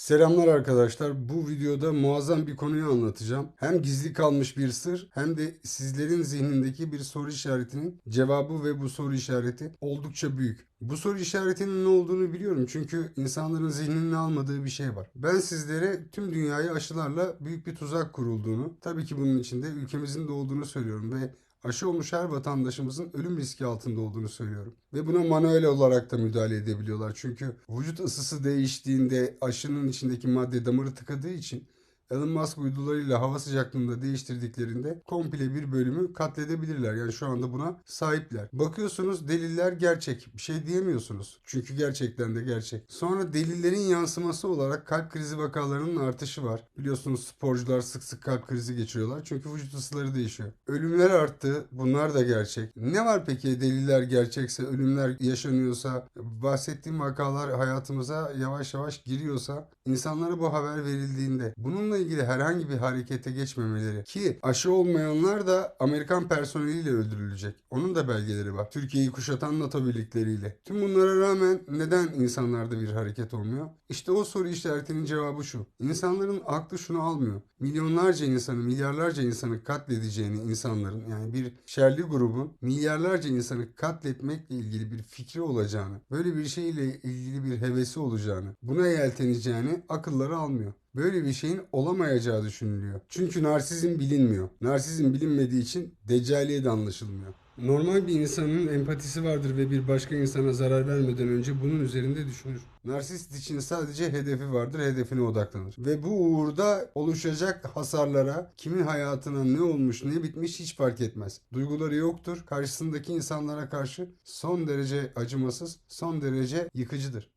Selamlar arkadaşlar. Bu videoda muazzam bir konuyu anlatacağım. Hem gizli kalmış bir sır hem de sizlerin zihnindeki bir soru işaretinin cevabı ve bu soru işareti oldukça büyük. Bu soru işaretinin ne olduğunu biliyorum çünkü insanların zihninin almadığı bir şey var. Ben sizlere tüm dünyayı aşılarla büyük bir tuzak kurulduğunu, tabii ki bunun içinde ülkemizin de olduğunu söylüyorum ve aşı olmuş her vatandaşımızın ölüm riski altında olduğunu söylüyorum. Ve buna manuel olarak da müdahale edebiliyorlar. Çünkü vücut ısısı değiştiğinde aşının içindeki madde damarı tıkadığı için Elon Musk uydularıyla hava sıcaklığını da değiştirdiklerinde komple bir bölümü katledebilirler. Yani şu anda buna sahipler. Bakıyorsunuz deliller gerçek. Bir şey diyemiyorsunuz. Çünkü gerçekten de gerçek. Sonra delillerin yansıması olarak kalp krizi vakalarının artışı var. Biliyorsunuz sporcular sık sık kalp krizi geçiriyorlar. Çünkü vücut ısıları değişiyor. Ölümler arttı. Bunlar da gerçek. Ne var peki deliller gerçekse, ölümler yaşanıyorsa, bahsettiğim vakalar hayatımıza yavaş yavaş giriyorsa, insanlara bu haber verildiğinde bununla ilgili herhangi bir harekete geçmemeleri ki aşı olmayanlar da Amerikan personeliyle öldürülecek. Onun da belgeleri var. Türkiye'yi kuşatan NATO birlikleriyle. Tüm bunlara rağmen neden insanlarda bir hareket olmuyor? İşte o soru işaretinin cevabı şu. İnsanların aklı şunu almıyor. Milyonlarca insanı, milyarlarca insanı katledeceğini insanların yani bir şerli grubun milyarlarca insanı katletmekle ilgili bir fikri olacağını, böyle bir şeyle ilgili bir hevesi olacağını, buna yelteneceğini akılları almıyor. Böyle bir şeyin olamayacağı düşünülüyor. Çünkü narsizm bilinmiyor. Narsizm bilinmediği için deccaliye de anlaşılmıyor. Normal bir insanın empatisi vardır ve bir başka insana zarar vermeden önce bunun üzerinde düşünür. Narsist için sadece hedefi vardır, hedefine odaklanır. Ve bu uğurda oluşacak hasarlara, kimin hayatına ne olmuş, ne bitmiş hiç fark etmez. Duyguları yoktur, karşısındaki insanlara karşı son derece acımasız, son derece yıkıcıdır.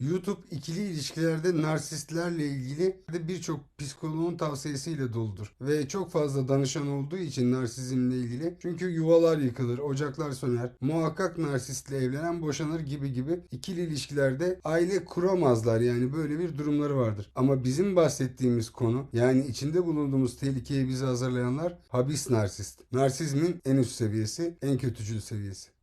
YouTube ikili ilişkilerde narsistlerle ilgili birçok psikoloğun tavsiyesiyle doludur. Ve çok fazla danışan olduğu için narsizmle ilgili. Çünkü yuvalar yıkılır, ocaklar söner. Muhakkak narsistle evlenen boşanır gibi gibi ikili ilişkilerde aile kuramazlar. Yani böyle bir durumları vardır. Ama bizim bahsettiğimiz konu yani içinde bulunduğumuz tehlikeye bizi hazırlayanlar habis narsist. Narsizmin en üst seviyesi, en kötücül seviyesi.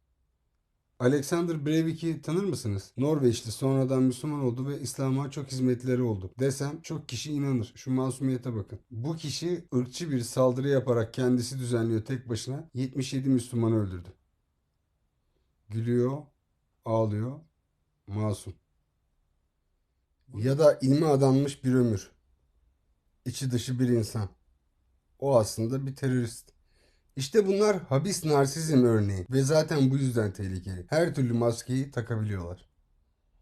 Alexander Breivik'i tanır mısınız? Norveçli sonradan Müslüman oldu ve İslam'a çok hizmetleri oldu. Desem çok kişi inanır. Şu masumiyete bakın. Bu kişi ırkçı bir saldırı yaparak kendisi düzenliyor tek başına 77 Müslümanı öldürdü. Gülüyor, ağlıyor, masum. Ya da ilme adanmış bir ömür. İçi dışı bir insan. O aslında bir terörist. İşte bunlar habis narsizm örneği ve zaten bu yüzden tehlikeli. Her türlü maskeyi takabiliyorlar.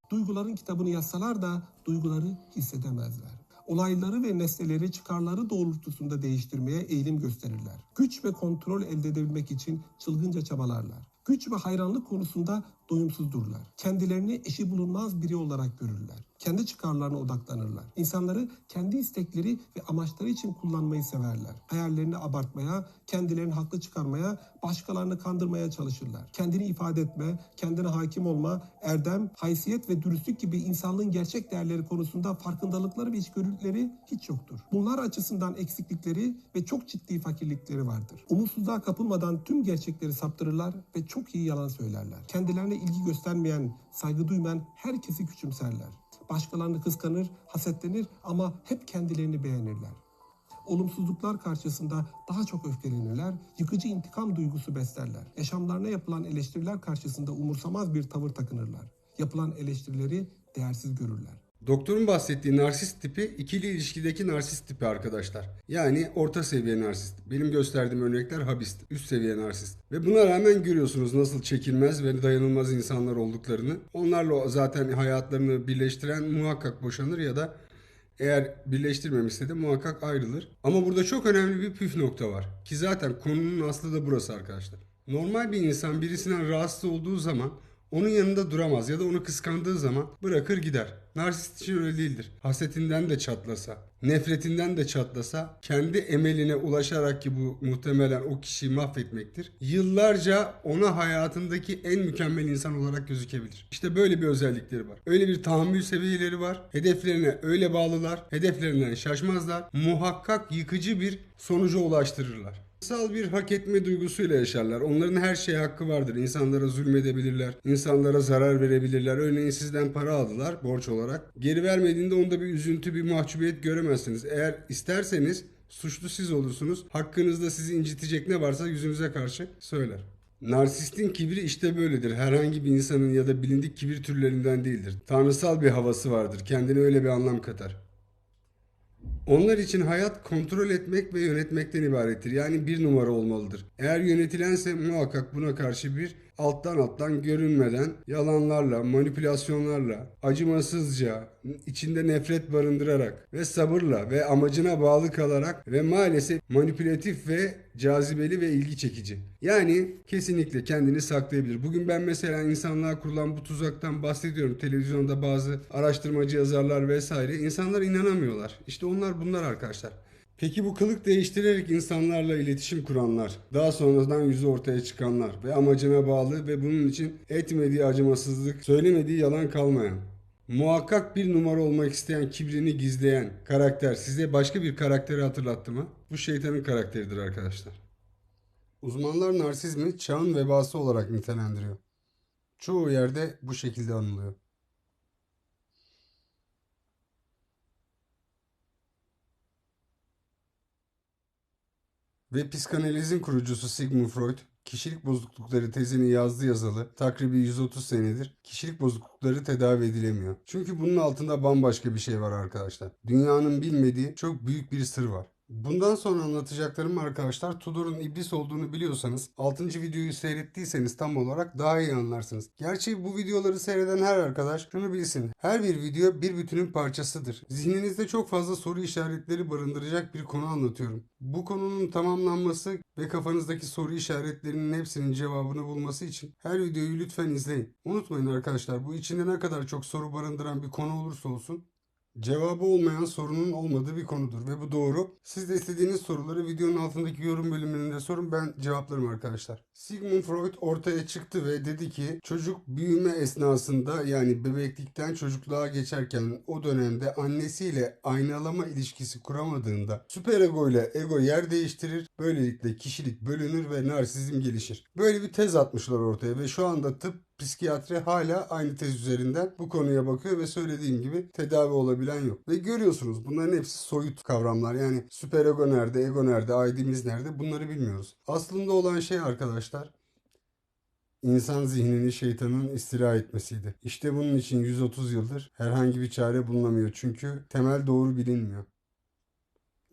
Duyguların kitabını yazsalar da duyguları hissedemezler. Olayları ve nesneleri çıkarları doğrultusunda değiştirmeye eğilim gösterirler. Güç ve kontrol elde edebilmek için çılgınca çabalarlar. Güç ve hayranlık konusunda doyumsuzdurlar. Kendilerini eşi bulunmaz biri olarak görürler. Kendi çıkarlarına odaklanırlar. İnsanları kendi istekleri ve amaçları için kullanmayı severler. Hayallerini abartmaya, kendilerini haklı çıkarmaya, başkalarını kandırmaya çalışırlar. Kendini ifade etme, kendine hakim olma, erdem, haysiyet ve dürüstlük gibi insanlığın gerçek değerleri konusunda farkındalıkları ve içgörüleri hiç yoktur. Bunlar açısından eksiklikleri ve çok ciddi fakirlikleri vardır. Umutsuzluğa kapılmadan tüm gerçekleri saptırırlar ve çok iyi yalan söylerler. Kendilerine ilgi göstermeyen, saygı duymayan herkesi küçümserler. Başkalarını kıskanır, hasetlenir ama hep kendilerini beğenirler. Olumsuzluklar karşısında daha çok öfkelenirler, yıkıcı intikam duygusu beslerler. Yaşamlarına yapılan eleştiriler karşısında umursamaz bir tavır takınırlar. Yapılan eleştirileri değersiz görürler. Doktorun bahsettiği narsist tipi ikili ilişkideki narsist tipi arkadaşlar. Yani orta seviye narsist. Benim gösterdiğim örnekler habist, üst seviye narsist. Ve buna rağmen görüyorsunuz nasıl çekilmez ve dayanılmaz insanlar olduklarını. Onlarla zaten hayatlarını birleştiren muhakkak boşanır ya da eğer birleştirmemişse de muhakkak ayrılır. Ama burada çok önemli bir püf nokta var. Ki zaten konunun aslı da burası arkadaşlar. Normal bir insan birisinden rahatsız olduğu zaman onun yanında duramaz ya da onu kıskandığı zaman bırakır gider. Narsist için öyle değildir. Hasetinden de çatlasa, nefretinden de çatlasa kendi emeline ulaşarak ki bu muhtemelen o kişiyi mahvetmektir. Yıllarca ona hayatındaki en mükemmel insan olarak gözükebilir. İşte böyle bir özellikleri var. Öyle bir tahammül seviyeleri var. Hedeflerine öyle bağlılar. Hedeflerinden şaşmazlar. Muhakkak yıkıcı bir sonuca ulaştırırlar. Sal bir hak etme duygusuyla yaşarlar. Onların her şeye hakkı vardır. İnsanlara zulmedebilirler. insanlara zarar verebilirler. Örneğin sizden para aldılar borç olarak. Geri vermediğinde onda bir üzüntü, bir mahcubiyet göremezsiniz. Eğer isterseniz suçlu siz olursunuz. Hakkınızda sizi incitecek ne varsa yüzünüze karşı söyler. Narsistin kibri işte böyledir. Herhangi bir insanın ya da bilindik kibir türlerinden değildir. Tanrısal bir havası vardır. Kendine öyle bir anlam katar. Onlar için hayat kontrol etmek ve yönetmekten ibarettir. Yani bir numara olmalıdır. Eğer yönetilense muhakkak buna karşı bir alttan alttan görünmeden yalanlarla, manipülasyonlarla, acımasızca, içinde nefret barındırarak ve sabırla ve amacına bağlı kalarak ve maalesef manipülatif ve cazibeli ve ilgi çekici. Yani kesinlikle kendini saklayabilir. Bugün ben mesela insanlığa kurulan bu tuzaktan bahsediyorum. Televizyonda bazı araştırmacı yazarlar vesaire. İnsanlar inanamıyorlar. İşte onlar bunlar arkadaşlar. Peki bu kılık değiştirerek insanlarla iletişim kuranlar, daha sonradan yüzü ortaya çıkanlar ve amacına bağlı ve bunun için etmediği acımasızlık, söylemediği yalan kalmayan, muhakkak bir numara olmak isteyen, kibrini gizleyen karakter size başka bir karakteri hatırlattı mı? Bu şeytanın karakteridir arkadaşlar. Uzmanlar narsizmi çağın vebası olarak nitelendiriyor. Çoğu yerde bu şekilde anılıyor. Ve psikanalizin kurucusu Sigmund Freud, kişilik bozuklukları tezini yazdı yazalı takribi 130 senedir kişilik bozuklukları tedavi edilemiyor. Çünkü bunun altında bambaşka bir şey var arkadaşlar. Dünyanın bilmediği çok büyük bir sır var. Bundan sonra anlatacaklarım arkadaşlar Tudor'un iblis olduğunu biliyorsanız 6. videoyu seyrettiyseniz tam olarak daha iyi anlarsınız. Gerçi bu videoları seyreden her arkadaş şunu bilsin. Her bir video bir bütünün parçasıdır. Zihninizde çok fazla soru işaretleri barındıracak bir konu anlatıyorum. Bu konunun tamamlanması ve kafanızdaki soru işaretlerinin hepsinin cevabını bulması için her videoyu lütfen izleyin. Unutmayın arkadaşlar bu içinde ne kadar çok soru barındıran bir konu olursa olsun Cevabı olmayan sorunun olmadığı bir konudur ve bu doğru. Siz de istediğiniz soruları videonun altındaki yorum bölümünde sorun ben cevaplarım arkadaşlar. Sigmund Freud ortaya çıktı ve dedi ki çocuk büyüme esnasında yani bebeklikten çocukluğa geçerken o dönemde annesiyle aynalama ilişkisi kuramadığında süperego ile ego yer değiştirir. Böylelikle kişilik bölünür ve narsizm gelişir. Böyle bir tez atmışlar ortaya ve şu anda tıp psikiyatri hala aynı tez üzerinden bu konuya bakıyor ve söylediğim gibi tedavi olabilen yok. Ve görüyorsunuz bunların hepsi soyut kavramlar. Yani süperego nerede, ego nerede, ID'miz nerede bunları bilmiyoruz. Aslında olan şey arkadaşlar insan zihnini şeytanın istila etmesiydi. İşte bunun için 130 yıldır herhangi bir çare bulunamıyor. Çünkü temel doğru bilinmiyor.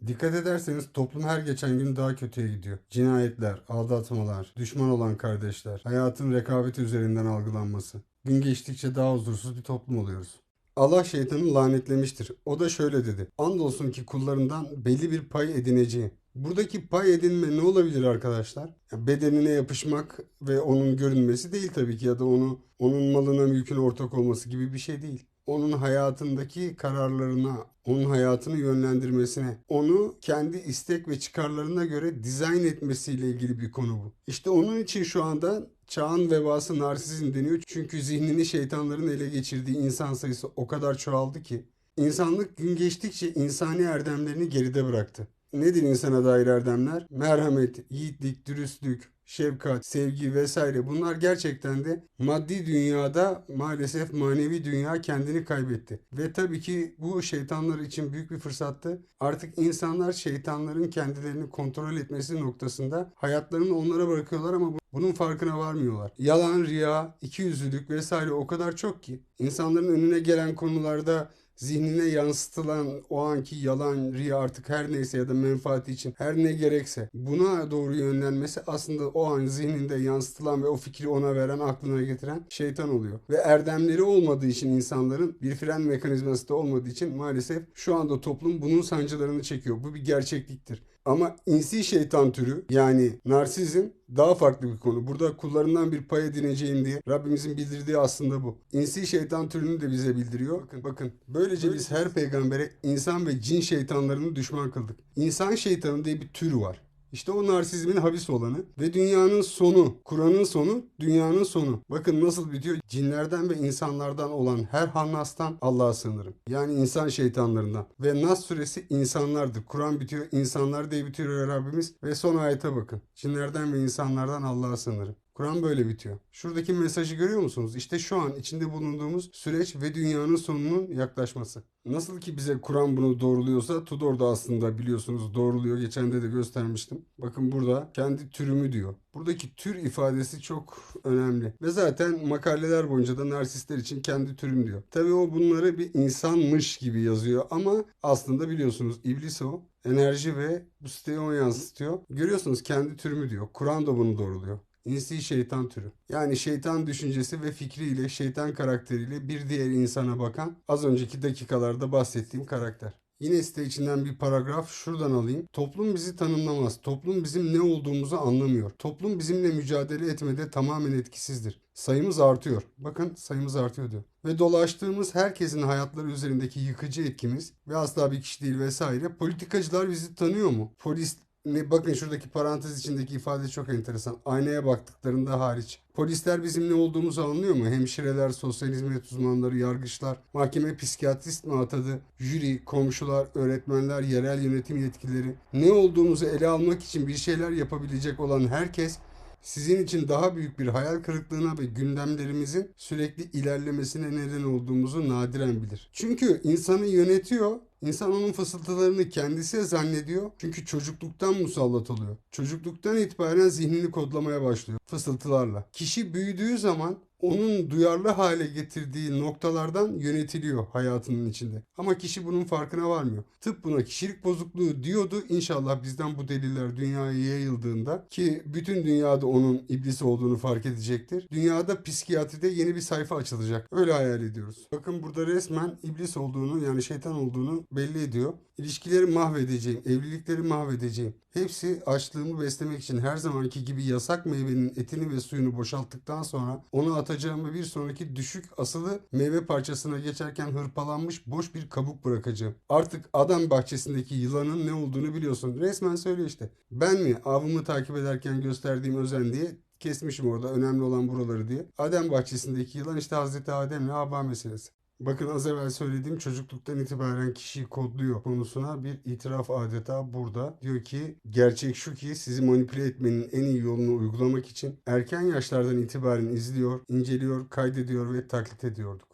Dikkat ederseniz toplum her geçen gün daha kötüye gidiyor. Cinayetler, aldatmalar, düşman olan kardeşler, hayatın rekabeti üzerinden algılanması. Gün geçtikçe daha huzursuz bir toplum oluyoruz. Allah şeytanı lanetlemiştir. O da şöyle dedi. Andolsun ki kullarından belli bir pay edineceği. Buradaki pay edinme ne olabilir arkadaşlar? Bedenine yapışmak ve onun görünmesi değil tabii ki ya da onu onun malına mülküne ortak olması gibi bir şey değil onun hayatındaki kararlarına, onun hayatını yönlendirmesine, onu kendi istek ve çıkarlarına göre dizayn etmesiyle ilgili bir konu bu. İşte onun için şu anda çağın vebası narsizm deniyor. Çünkü zihnini şeytanların ele geçirdiği insan sayısı o kadar çoğaldı ki insanlık gün geçtikçe insani erdemlerini geride bıraktı. Nedir insana dair erdemler? Merhamet, yiğitlik, dürüstlük, şefkat, sevgi vesaire bunlar gerçekten de maddi dünyada maalesef manevi dünya kendini kaybetti. Ve tabii ki bu şeytanlar için büyük bir fırsattı. Artık insanlar şeytanların kendilerini kontrol etmesi noktasında hayatlarını onlara bırakıyorlar ama bunun farkına varmıyorlar. Yalan, riya, ikiyüzlülük vesaire o kadar çok ki insanların önüne gelen konularda zihnine yansıtılan o anki yalan, riya artık her neyse ya da menfaati için her ne gerekse buna doğru yönlenmesi aslında o an zihninde yansıtılan ve o fikri ona veren, aklına getiren şeytan oluyor. Ve erdemleri olmadığı için insanların bir fren mekanizması da olmadığı için maalesef şu anda toplum bunun sancılarını çekiyor. Bu bir gerçekliktir. Ama insi şeytan türü yani narsizm daha farklı bir konu. Burada kullarından bir pay edineceğin diye Rabbimizin bildirdiği aslında bu. İnsi şeytan türünü de bize bildiriyor. Bakın bakın. Böylece biz her peygambere insan ve cin şeytanlarını düşman kıldık. İnsan şeytanı diye bir tür var. İşte o narsizmin habis olanı ve dünyanın sonu, Kur'an'ın sonu, dünyanın sonu. Bakın nasıl bitiyor? Cinlerden ve insanlardan olan her hannastan Allah'a sığınırım. Yani insan şeytanlarından. Ve Nas suresi insanlardır. Kur'an bitiyor, insanlar diye bitiyor Rabbimiz. Ve son ayete bakın. Cinlerden ve insanlardan Allah'a sığınırım. Kur'an böyle bitiyor. Şuradaki mesajı görüyor musunuz? İşte şu an içinde bulunduğumuz süreç ve dünyanın sonunun yaklaşması. Nasıl ki bize Kur'an bunu doğruluyorsa Tudor da aslında biliyorsunuz doğruluyor. Geçen de de göstermiştim. Bakın burada kendi türümü diyor. Buradaki tür ifadesi çok önemli. Ve zaten makaleler boyunca da narsistler için kendi türüm diyor. Tabii o bunları bir insanmış gibi yazıyor ama aslında biliyorsunuz iblis o. Enerji ve bu siteyi o yansıtıyor. Görüyorsunuz kendi türümü diyor. Kur'an da bunu doğruluyor. İnsi şeytan türü. Yani şeytan düşüncesi ve fikriyle, şeytan karakteriyle bir diğer insana bakan az önceki dakikalarda bahsettiğim karakter. Yine site içinden bir paragraf şuradan alayım. Toplum bizi tanımlamaz. Toplum bizim ne olduğumuzu anlamıyor. Toplum bizimle mücadele etmede tamamen etkisizdir. Sayımız artıyor. Bakın sayımız artıyor diyor. Ve dolaştığımız herkesin hayatları üzerindeki yıkıcı etkimiz ve asla bir kişi değil vesaire. Politikacılar bizi tanıyor mu? Polis bakın şuradaki parantez içindeki ifade çok enteresan. Aynaya baktıklarında hariç. Polisler bizim ne olduğumuzu anlıyor mu? Hemşireler, sosyal hizmet uzmanları, yargıçlar, mahkeme psikiyatrist mi atadı? Jüri, komşular, öğretmenler, yerel yönetim yetkilileri. Ne olduğumuzu ele almak için bir şeyler yapabilecek olan herkes sizin için daha büyük bir hayal kırıklığına ve gündemlerimizin sürekli ilerlemesine neden olduğumuzu nadiren bilir. Çünkü insanı yönetiyor İnsan onun fısıltılarını kendisi zannediyor çünkü çocukluktan musallat oluyor. Çocukluktan itibaren zihnini kodlamaya başlıyor fısıltılarla. Kişi büyüdüğü zaman onun duyarlı hale getirdiği noktalardan yönetiliyor hayatının içinde. Ama kişi bunun farkına varmıyor. Tıp buna kişilik bozukluğu diyordu. İnşallah bizden bu deliller dünyaya yayıldığında ki bütün dünyada onun iblis olduğunu fark edecektir. Dünyada psikiyatride yeni bir sayfa açılacak. Öyle hayal ediyoruz. Bakın burada resmen iblis olduğunu yani şeytan olduğunu belli ediyor. İlişkileri mahvedeceğim, evlilikleri mahvedeceğim. Hepsi açlığımı beslemek için her zamanki gibi yasak meyvenin etini ve suyunu boşalttıktan sonra onu atacağım ve bir sonraki düşük asılı meyve parçasına geçerken hırpalanmış boş bir kabuk bırakacağım. Artık adam bahçesindeki yılanın ne olduğunu biliyorsun. Resmen söylüyor işte. Ben mi avımı takip ederken gösterdiğim özen diye kesmişim orada önemli olan buraları diye. Adem bahçesindeki yılan işte Hazreti Adem'le Hava meselesi. Bakın az evvel söylediğim çocukluktan itibaren kişiyi kodluyor konusuna bir itiraf adeta burada. Diyor ki gerçek şu ki sizi manipüle etmenin en iyi yolunu uygulamak için erken yaşlardan itibaren izliyor, inceliyor, kaydediyor ve taklit ediyorduk.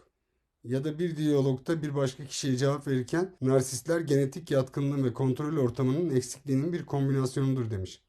Ya da bir diyalogda bir başka kişiye cevap verirken narsistler genetik yatkınlığın ve kontrol ortamının eksikliğinin bir kombinasyonudur demiş.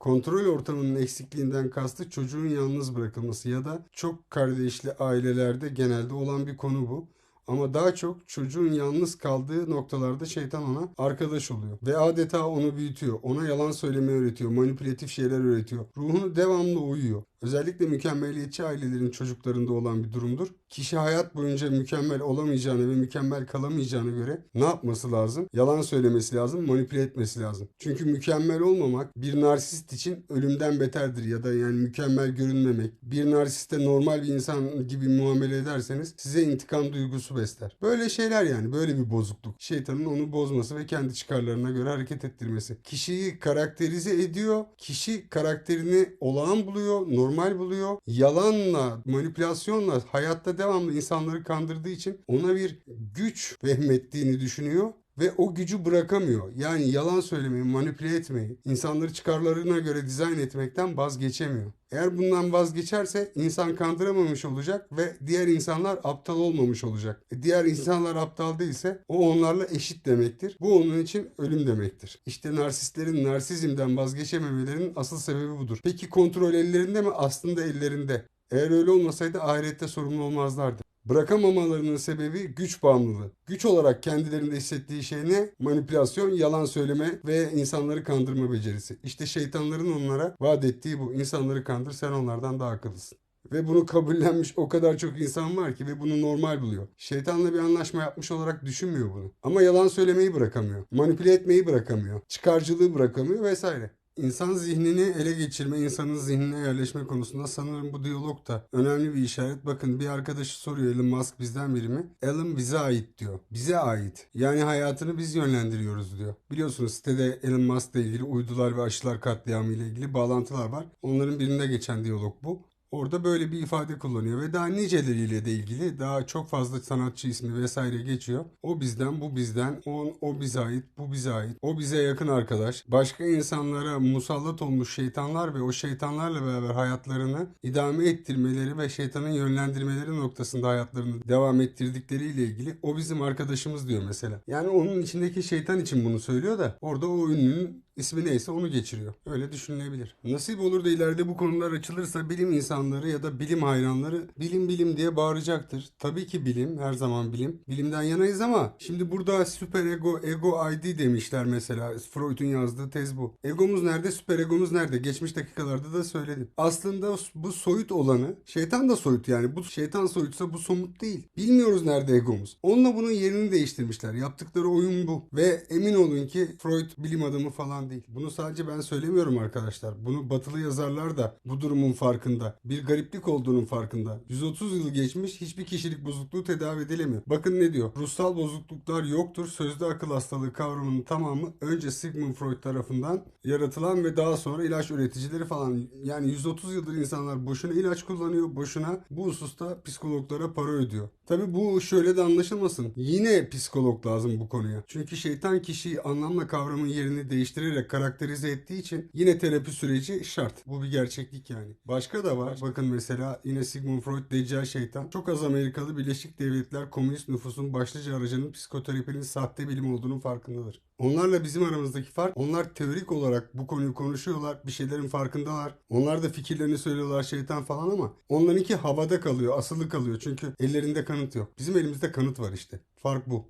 Kontrol ortamının eksikliğinden kastı çocuğun yalnız bırakılması ya da çok kardeşli ailelerde genelde olan bir konu bu. Ama daha çok çocuğun yalnız kaldığı noktalarda şeytan ona arkadaş oluyor. Ve adeta onu büyütüyor. Ona yalan söylemeyi öğretiyor. Manipülatif şeyler öğretiyor. Ruhunu devamlı uyuyor. Özellikle mükemmeliyetçi ailelerin çocuklarında olan bir durumdur. Kişi hayat boyunca mükemmel olamayacağını ve mükemmel kalamayacağına göre ne yapması lazım? Yalan söylemesi lazım, manipüle etmesi lazım. Çünkü mükemmel olmamak bir narsist için ölümden beterdir ya da yani mükemmel görünmemek. Bir narsiste normal bir insan gibi muamele ederseniz size intikam duygusu besler. Böyle şeyler yani böyle bir bozukluk. Şeytanın onu bozması ve kendi çıkarlarına göre hareket ettirmesi. Kişiyi karakterize ediyor. Kişi karakterini olağan buluyor, normal buluyor. Yalanla, manipülasyonla hayatta devamlı insanları kandırdığı için ona bir güç vehmettiğini düşünüyor ve o gücü bırakamıyor. Yani yalan söylemeyi, manipüle etmeyi, insanları çıkarlarına göre dizayn etmekten vazgeçemiyor. Eğer bundan vazgeçerse insan kandıramamış olacak ve diğer insanlar aptal olmamış olacak. E diğer insanlar aptal değilse o onlarla eşit demektir. Bu onun için ölüm demektir. İşte narsistlerin narsizmden vazgeçememelerinin asıl sebebi budur. Peki kontrol ellerinde mi? Aslında ellerinde. Eğer öyle olmasaydı ahirette sorumlu olmazlardı. Bırakamamalarının sebebi güç bağımlılığı. Güç olarak kendilerinde hissettiği şey ne? Manipülasyon, yalan söyleme ve insanları kandırma becerisi. İşte şeytanların onlara vaat ettiği bu. İnsanları kandır sen onlardan daha akıllısın. Ve bunu kabullenmiş o kadar çok insan var ki ve bunu normal buluyor. Şeytanla bir anlaşma yapmış olarak düşünmüyor bunu. Ama yalan söylemeyi bırakamıyor. Manipüle etmeyi bırakamıyor. Çıkarcılığı bırakamıyor vesaire. İnsan zihnini ele geçirme, insanın zihnine yerleşme konusunda sanırım bu diyalog da önemli bir işaret. Bakın bir arkadaşı soruyor Elon Musk bizden biri mi? Elon bize ait diyor. Bize ait. Yani hayatını biz yönlendiriyoruz diyor. Biliyorsunuz sitede Elon Musk'la ilgili uydular ve aşılar katliamı ile ilgili bağlantılar var. Onların birinde geçen diyalog bu. Orada böyle bir ifade kullanıyor ve daha niceleriyle de ilgili daha çok fazla sanatçı ismi vesaire geçiyor. O bizden, bu bizden, o, o bize ait, bu bize ait, o bize yakın arkadaş. Başka insanlara musallat olmuş şeytanlar ve o şeytanlarla beraber hayatlarını idame ettirmeleri ve şeytanın yönlendirmeleri noktasında hayatlarını devam ettirdikleriyle ilgili o bizim arkadaşımız diyor mesela. Yani onun içindeki şeytan için bunu söylüyor da orada o ünlünün ismi neyse onu geçiriyor. Öyle düşünülebilir. Nasip olur da ileride bu konular açılırsa bilim insanları ya da bilim hayranları bilim bilim diye bağıracaktır. Tabii ki bilim, her zaman bilim. Bilimden yanayız ama şimdi burada süper ego, ego ID demişler mesela. Freud'un yazdığı tez bu. Egomuz nerede, süper egomuz nerede? Geçmiş dakikalarda da söyledim. Aslında bu soyut olanı, şeytan da soyut yani. Bu şeytan soyutsa bu somut değil. Bilmiyoruz nerede egomuz. Onunla bunun yerini değiştirmişler. Yaptıkları oyun bu. Ve emin olun ki Freud bilim adamı falan değil. Bunu sadece ben söylemiyorum arkadaşlar. Bunu batılı yazarlar da bu durumun farkında. Bir gariplik olduğunun farkında. 130 yıl geçmiş hiçbir kişilik bozukluğu tedavi edilemiyor. Bakın ne diyor? Ruhsal bozukluklar yoktur. Sözde akıl hastalığı kavramının tamamı önce Sigmund Freud tarafından yaratılan ve daha sonra ilaç üreticileri falan. Yani 130 yıldır insanlar boşuna ilaç kullanıyor. Boşuna bu hususta psikologlara para ödüyor. Tabi bu şöyle de anlaşılmasın. Yine psikolog lazım bu konuya. Çünkü şeytan kişiyi anlamla kavramın yerini değiştirerek karakterize ettiği için yine terapi süreci şart. Bu bir gerçeklik yani. Başka da var. Bakın mesela yine Sigmund Freud Deccal şeytan. Çok az Amerikalı Birleşik Devletler komünist nüfusun başlıca aracının psikoterapinin sahte bilim olduğunun farkındadır. Onlarla bizim aramızdaki fark onlar teorik olarak bu konuyu konuşuyorlar. Bir şeylerin farkındalar. Onlar da fikirlerini söylüyorlar şeytan falan ama onlarınki havada kalıyor, asılı kalıyor. Çünkü ellerinde kanıt yok. Bizim elimizde kanıt var işte. Fark bu.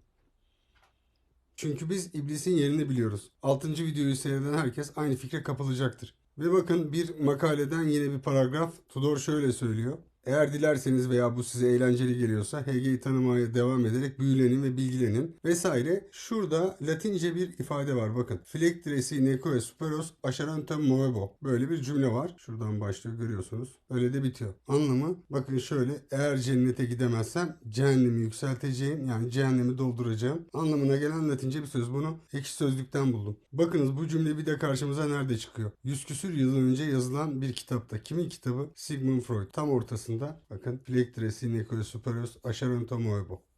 Çünkü biz iblisin yerini biliyoruz. 6. videoyu seyreden herkes aynı fikre kapılacaktır. Ve bakın bir makaleden yine bir paragraf Tudor şöyle söylüyor. Eğer dilerseniz veya bu size eğlenceli geliyorsa HG'yi tanımaya devam ederek büyülenin ve bilgilenin vesaire. Şurada latince bir ifade var bakın. Flectresi necoe superos ascerentem movebo. Böyle bir cümle var. Şuradan başlıyor görüyorsunuz. Öyle de bitiyor. Anlamı bakın şöyle. Eğer cennete gidemezsem cehennemi yükselteceğim yani cehennemi dolduracağım. Anlamına gelen latince bir söz. Bunu ekşi sözlükten buldum. Bakınız bu cümle bir de karşımıza nerede çıkıyor? Yüz küsür yıl önce yazılan bir kitapta. Kimin kitabı? Sigmund Freud. Tam ortasında bakın Flectresi necoe superos ascerentem movebo.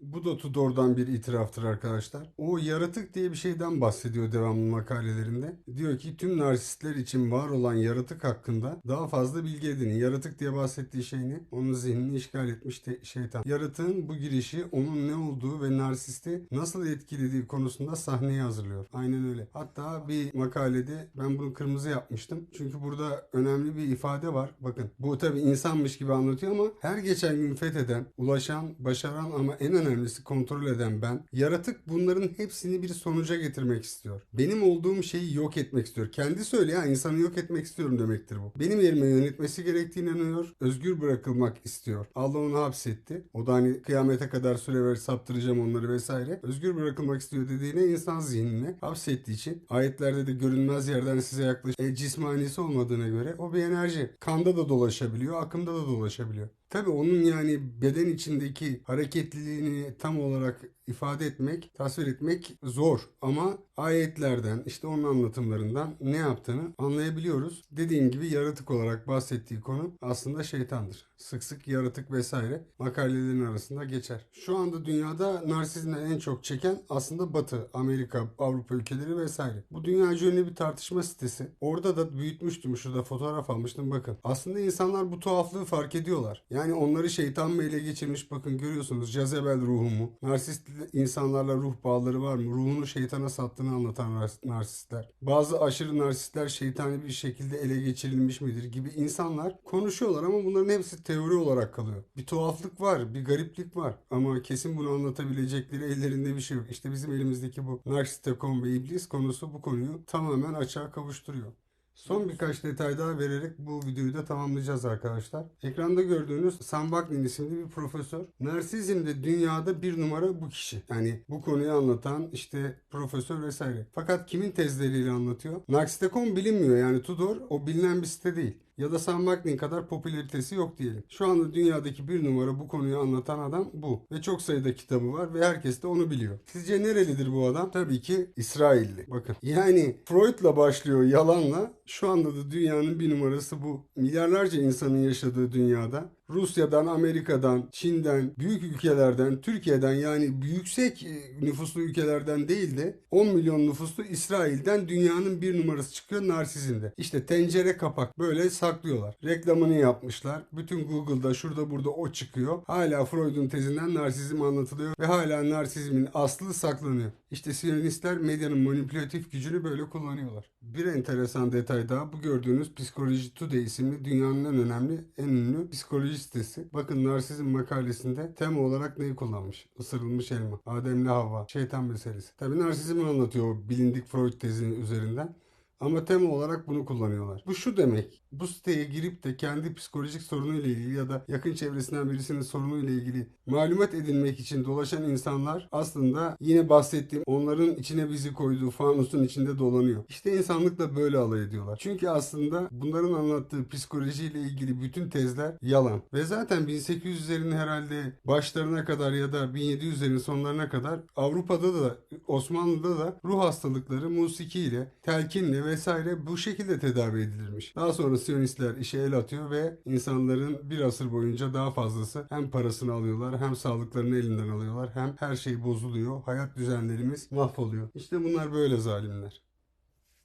Bu da Tudor'dan bir itiraftır arkadaşlar. O yaratık diye bir şeyden bahsediyor devamlı makalelerinde. Diyor ki tüm narsistler için var olan yaratık hakkında daha fazla bilgi edinin. Yaratık diye bahsettiği şey ne? Onun zihnini işgal etmiş de şeytan. Yaratığın bu girişi onun ne olduğu ve narsisti nasıl etkilediği konusunda sahneyi hazırlıyor. Aynen öyle. Hatta bir makalede ben bunu kırmızı yapmıştım. Çünkü burada önemli bir ifade var. Bakın bu tabi insanmış gibi anlatıyor ama her geçen gün fetheden, ulaşan, başaran ama en önemlisi kontrol eden ben. Yaratık bunların hepsini bir sonuca getirmek istiyor. Benim olduğum şeyi yok etmek istiyor. Kendi söylüyor ha insanı yok etmek istiyorum demektir bu. Benim yerime yönetmesi gerektiğine inanıyor. Özgür bırakılmak istiyor. Allah onu hapsetti. O da hani kıyamete kadar süre ver saptıracağım onları vesaire. Özgür bırakılmak istiyor dediğine insan zihnine hapsettiği için ayetlerde de görünmez yerden size yaklaş e, cismanisi olmadığına göre o bir enerji. Kanda da dolaşabiliyor, akımda da dolaşabiliyor. Tabii onun yani beden içindeki hareketliliğini tam olarak ifade etmek, tasvir etmek zor. Ama ayetlerden, işte onun anlatımlarından ne yaptığını anlayabiliyoruz. Dediğim gibi yaratık olarak bahsettiği konu aslında şeytandır. Sık sık yaratık vesaire makalelerin arasında geçer. Şu anda dünyada narsizmden en çok çeken aslında Batı, Amerika, Avrupa ülkeleri vesaire. Bu dünya ünlü bir tartışma sitesi. Orada da büyütmüştüm. Şurada fotoğraf almıştım bakın. Aslında insanlar bu tuhaflığı fark ediyorlar. Yani onları şeytan mı ele geçirmiş bakın görüyorsunuz. Jezebel ruhu mu? Narsist insanlarla ruh bağları var mı? Ruhunu şeytana sattığını anlatan nar- narsistler. Bazı aşırı narsistler şeytani bir şekilde ele geçirilmiş midir gibi insanlar konuşuyorlar ama bunların hepsi teori olarak kalıyor. Bir tuhaflık var, bir gariplik var ama kesin bunu anlatabilecekleri ellerinde bir şey yok. İşte bizim elimizdeki bu narsistekon ve iblis konusu bu konuyu tamamen açığa kavuşturuyor. Son birkaç detay daha vererek bu videoyu da tamamlayacağız arkadaşlar. Ekranda gördüğünüz Sam Vaknin isimli bir profesör. Narsizmde dünyada bir numara bu kişi. Yani bu konuyu anlatan işte profesör vesaire. Fakat kimin tezleriyle anlatıyor? Narkistekon bilinmiyor yani Tudor o bilinen bir site değil. Ya da Sam Vaknin kadar popülaritesi yok diyelim. Şu anda dünyadaki bir numara bu konuyu anlatan adam bu. Ve çok sayıda kitabı var ve herkes de onu biliyor. Sizce nerelidir bu adam? Tabii ki İsrailli. Bakın yani Freud'la başlıyor yalanla şu anda da dünyanın bir numarası bu. Milyarlarca insanın yaşadığı dünyada Rusya'dan, Amerika'dan, Çin'den, büyük ülkelerden, Türkiye'den yani yüksek e, nüfuslu ülkelerden değil de 10 milyon nüfuslu İsrail'den dünyanın bir numarası çıkıyor narsizmde. İşte tencere kapak böyle saklıyorlar. Reklamını yapmışlar. Bütün Google'da şurada burada o çıkıyor. Hala Freud'un tezinden narsizm anlatılıyor ve hala narsizmin aslı saklanıyor. İşte Siyonistler medyanın manipülatif gücünü böyle kullanıyorlar. Bir enteresan detay daha bu gördüğünüz Psikoloji Today isimli dünyanın en önemli, en ünlü psikoloji sitesi. Bakın narsizm makalesinde tema olarak neyi kullanmış? Isırılmış elma, Adem'le Havva, şeytan meselesi. Tabi narsizmi anlatıyor o bilindik Freud tezinin üzerinden. Ama tema olarak bunu kullanıyorlar. Bu şu demek. Bu siteye girip de kendi psikolojik sorunuyla ilgili ya da yakın çevresinden birisinin sorunuyla ilgili malumat edinmek için dolaşan insanlar aslında yine bahsettiğim onların içine bizi koyduğu fanusun içinde dolanıyor. İşte insanlıkla böyle alay ediyorlar. Çünkü aslında bunların anlattığı psikolojiyle ilgili bütün tezler yalan. Ve zaten 1800'lerin herhalde başlarına kadar ya da 1700'lerin sonlarına kadar Avrupa'da da Osmanlı'da da ruh hastalıkları musikiyle, telkinle vesaire bu şekilde tedavi edilirmiş. Daha sonra Siyonistler işe el atıyor ve insanların bir asır boyunca daha fazlası hem parasını alıyorlar hem sağlıklarını elinden alıyorlar hem her şey bozuluyor. Hayat düzenlerimiz mahvoluyor. İşte bunlar böyle zalimler.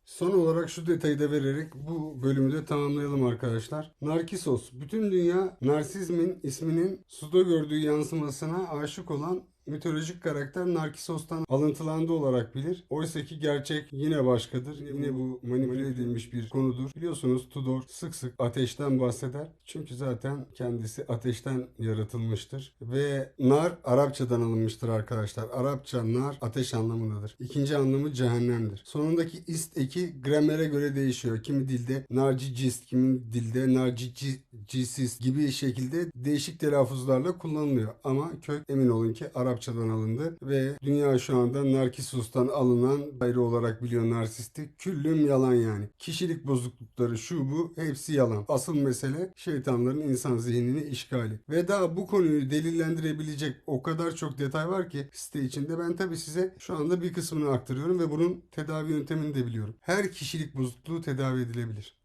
Son olarak şu detayı da vererek bu bölümü de tamamlayalım arkadaşlar. Narkisos. Bütün dünya narsizmin isminin suda gördüğü yansımasına aşık olan mitolojik karakter Narkisos'tan alıntılandı olarak bilir. Oysa ki gerçek yine başkadır. Yine bu manipüle edilmiş bir konudur. Biliyorsunuz Tudor sık sık ateşten bahseder. Çünkü zaten kendisi ateşten yaratılmıştır. Ve nar Arapçadan alınmıştır arkadaşlar. Arapça nar ateş anlamındadır. İkinci anlamı cehennemdir. Sonundaki ist eki gramere göre değişiyor. Kimi dilde narcicist, kimi dilde narcicis gibi şekilde değişik telaffuzlarla kullanılıyor. Ama kök emin olun ki Arapçadan alındı ve dünya şu anda Narkisus'tan alınan ayrı olarak biliyor narsisti. Küllüm yalan yani. Kişilik bozuklukları şu bu hepsi yalan. Asıl mesele şeytanların insan zihnini işgali. Ve daha bu konuyu delillendirebilecek o kadar çok detay var ki site içinde ben tabi size şu anda bir kısmını aktarıyorum ve bunun tedavi yöntemini de biliyorum. Her kişilik bozukluğu tedavi edilebilir.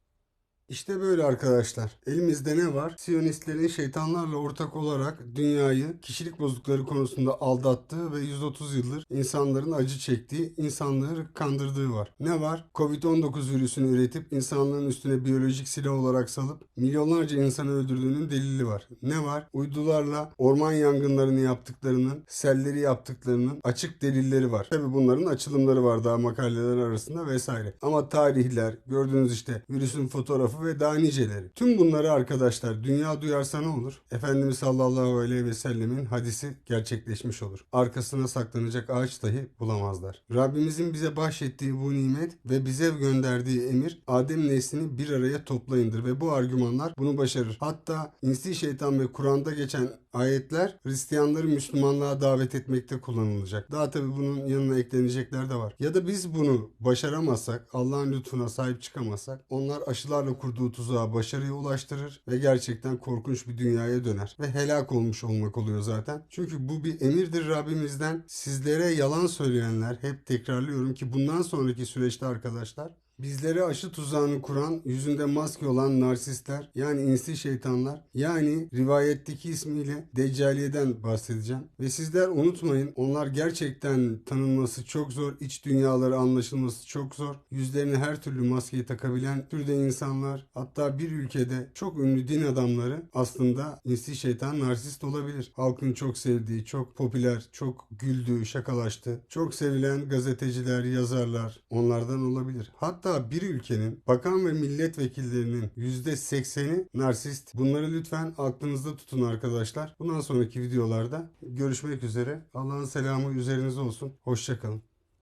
İşte böyle arkadaşlar. Elimizde ne var? Siyonistlerin şeytanlarla ortak olarak dünyayı kişilik bozuklukları konusunda aldattığı ve 130 yıldır insanların acı çektiği, insanları kandırdığı var. Ne var? Covid-19 virüsünü üretip insanlığın üstüne biyolojik silah olarak salıp milyonlarca insanı öldürdüğünün delili var. Ne var? Uydularla orman yangınlarını yaptıklarının, selleri yaptıklarının açık delilleri var. Tabi bunların açılımları var daha makaleler arasında vesaire. Ama tarihler, gördüğünüz işte virüsün fotoğrafı ve daha niceleri. Tüm bunları arkadaşlar dünya duyarsa ne olur? Efendimiz sallallahu aleyhi ve sellemin hadisi gerçekleşmiş olur. Arkasına saklanacak ağaç dahi bulamazlar. Rabbimizin bize bahşettiği bu nimet ve bize gönderdiği emir Adem neslini bir araya toplayındır ve bu argümanlar bunu başarır. Hatta insi şeytan ve Kur'an'da geçen ayetler Hristiyanları Müslümanlığa davet etmekte kullanılacak. Daha tabi bunun yanına eklenecekler de var. Ya da biz bunu başaramazsak, Allah'ın lütfuna sahip çıkamazsak onlar aşılarla kurduğu tuzağa başarıya ulaştırır ve gerçekten korkunç bir dünyaya döner. Ve helak olmuş olmak oluyor zaten. Çünkü bu bir emirdir Rabbimizden. Sizlere yalan söyleyenler hep tekrarlıyorum ki bundan sonraki süreçte arkadaşlar Bizlere aşı tuzağını kuran, yüzünde maske olan narsistler, yani insi şeytanlar, yani rivayetteki ismiyle Deccaliye'den bahsedeceğim. Ve sizler unutmayın, onlar gerçekten tanınması çok zor, iç dünyaları anlaşılması çok zor. Yüzlerine her türlü maskeyi takabilen türde insanlar, hatta bir ülkede çok ünlü din adamları aslında insi şeytan narsist olabilir. Halkın çok sevdiği, çok popüler, çok güldüğü, şakalaştı. Çok sevilen gazeteciler, yazarlar onlardan olabilir. Hatta Hatta bir ülkenin bakan ve milletvekillerinin %80'i narsist. Bunları lütfen aklınızda tutun arkadaşlar. Bundan sonraki videolarda görüşmek üzere. Allah'ın selamı üzerinize olsun. Hoşçakalın.